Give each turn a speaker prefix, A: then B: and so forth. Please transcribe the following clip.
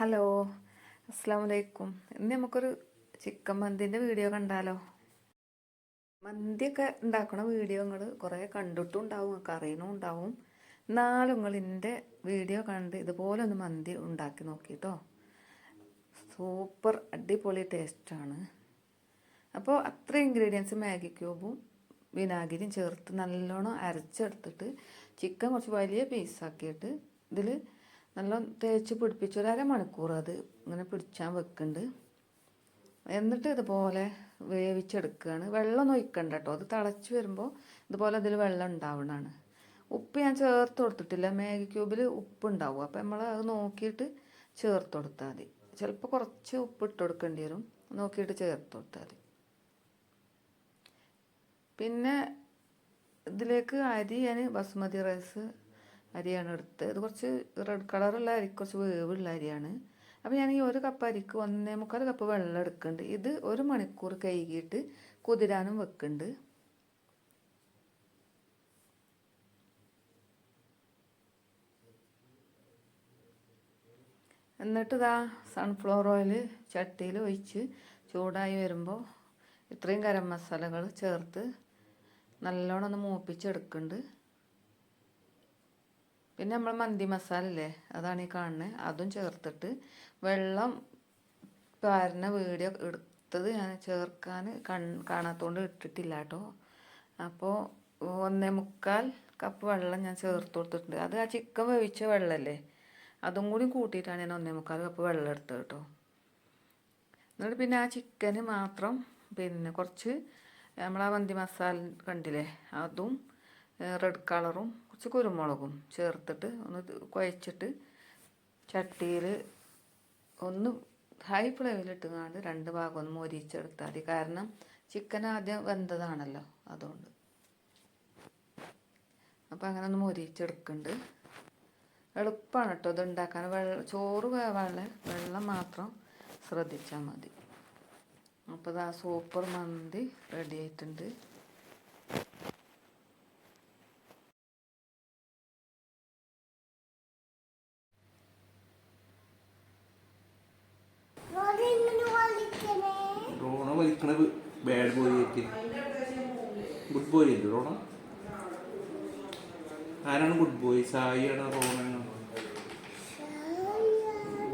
A: Hello അസ്സാം വലൈക്കും ഇന്ന് നമുക്കൊരു ചിക്കൻ മന്തിന്റെ വീഡിയോ കണ്ടാലോ? മന്തിയൊക്കെ ഉണ്ടാക്കുന്ന വീഡിയോ നിങ്ങൾ കുറേ കണ്ടിട്ടും ഉണ്ടാവും അറിയണും ഉണ്ടാവും. എന്നാലും നിങ്ങൾ എന്റെ വീഡിയോ കണ്ട് ഇതുപോലെ ഒന്ന് മന്തി ഉണ്ടാക്കി നോക്കിട്ടോ സൂപ്പർ അടിപൊളി ടേസ്റ്റാണ് അപ്പോൾ അത്ര ഇൻഗ്രീഡിയൻസ് മാഗി ക്യൂബും വിനാഗിരിയും ചേർത്ത് നല്ലോണം അരച്ചെടുത്തിട്ട് ചിക്കൻ കുറച്ച് വലിയ പീസാക്കിയിട്ട് ഇതിൽ നല്ല തേച്ച് പിടിപ്പിച്ച്. ഒരു അരമണിക്കൂർ അത് ഇങ്ങനെ പിടിച്ചാൻ വെക്കുന്നുണ്ട് എന്നിട്ട് ഇതുപോലെ വേവിച്ചെടുക്കുകയാണ് വെള്ളം ഒഴിക്കണ്ട കേട്ടോ അത് തിളച്ച് വരുമ്പോൾ ഇതുപോലെ അതിൽ വെള്ളം ഉണ്ടാവണതാണ് ഉപ്പ് ഞാൻ ചേർത്ത് കൊടുത്തിട്ടില്ല. മാഗി ക്യൂബിൽ ഉപ്പ് ഉണ്ടാവും. അപ്പോൾ നമ്മൾ അത് നോക്കിയിട്ട് ചേർത്ത് കൊടുത്താൽ മതി. ചിലപ്പോൾ കുറച്ച് ഉപ്പ് ഇട്ട് കൊടുക്കേണ്ടി വരും. നോക്കിയിട്ട് ചേർത്ത് കൊടുത്താൽ മതി. പിന്നെ ഇതിലേക്ക് അരി ഞാൻ ബസ്മതി റൈസ് അരിയാണ് എടുത്തത്. ഇത് കുറച്ച് റെഡ് കളറുള്ള അരി കുറച്ച് വേവുള്ള അരിയാണ്. അപ്പോൾ ഞാൻ ഈ ഒരു കപ്പ് അരിക്ക് ഒന്നേ മുക്കാൽ കപ്പ് വെള്ളം എടുക്കുന്നുണ്ട്. ഇത് ഒരു മണിക്കൂർ കഴുകിയിട്ട് കുതിരാനും വെക്കുന്നുണ്ട്. എന്നിട്ട് ഇതാ സൺഫ്ലവർ ഓയിൽ ചട്ടിയിൽ ഒഴിച്ച് ചൂടായി വരുമ്പോൾ ഇത്രയും ഗരം മസാലകൾ ചേർത്ത് നല്ലോണം ഒന്ന് മൂപ്പിച്ചെടുക്കുന്നുണ്ട്. പിന്നെ നമ്മൾ മന്തി മസാല അല്ലേ അതാണ് ഈ കാണുന്നത് അതും ചേർത്തിട്ട് വെള്ളം പാരുന്ന വീഡിയോ എടുത്തത് ഞാൻ ചേർക്കാൻ കൺ കാണാത്തതുകൊണ്ട് ഇട്ടിട്ടില്ല കേട്ടോ അപ്പോൾ ഒന്നേ മുക്കാൽ കപ്പ് വെള്ളം ഞാൻ ചേർത്ത് കൊടുത്തിട്ടുണ്ട്. അത് ആ ചിക്കൻ വേവിച്ച വെള്ളമല്ലേ അതും കൂടി കൂട്ടിയിട്ടാണ് ഞാൻ ഒന്നേ മുക്കാൽ കപ്പ് വെള്ളം എടുത്തത് കേട്ടോ എന്നിട്ട് പിന്നെ ആ ചിക്കന് മാത്രം പിന്നെ കുറച്ച് നമ്മൾ ആ മന്തി മസാല കണ്ടില്ലേ അതും റെഡ് കളറും കുറച്ച് കുരുമുളകും ചേർത്തിട്ട് ഒന്ന് കുഴച്ചിട്ട് ചട്ടിയിൽ ഒന്ന് ഹൈ ഫ്ലെയിമിലിട്ടുകൊണ്ട് രണ്ട് ഭാഗം ഒന്ന് മൊരിച്ചെടുത്താൽ മതി. കാരണം ചിക്കൻ ആദ്യം വെന്തതാണല്ലോ അതുകൊണ്ട്. അപ്പം അങ്ങനെ ഒന്ന് മൊരിച്ചെടുക്കുന്നുണ്ട് എളുപ്പമാണ് കേട്ടോ ഇത് ഉണ്ടാക്കാൻ വെള്ളം ചോറ് വേവാനുള്ള വെള്ളം മാത്രം ശ്രദ്ധിച്ചാൽ മതി. അപ്പോൾ ഇതാ സൂപ്പർ മന്തി റെഡി ആയിട്ടുണ്ട്.
B: വലിക്കണ ബാഡ് ബോയ് ആയിട്ട് ഗുഡ് ബോയ് അല്ലേ? ആരാണ് ഗുഡ് ബോയ് സായി ആണ് റോണ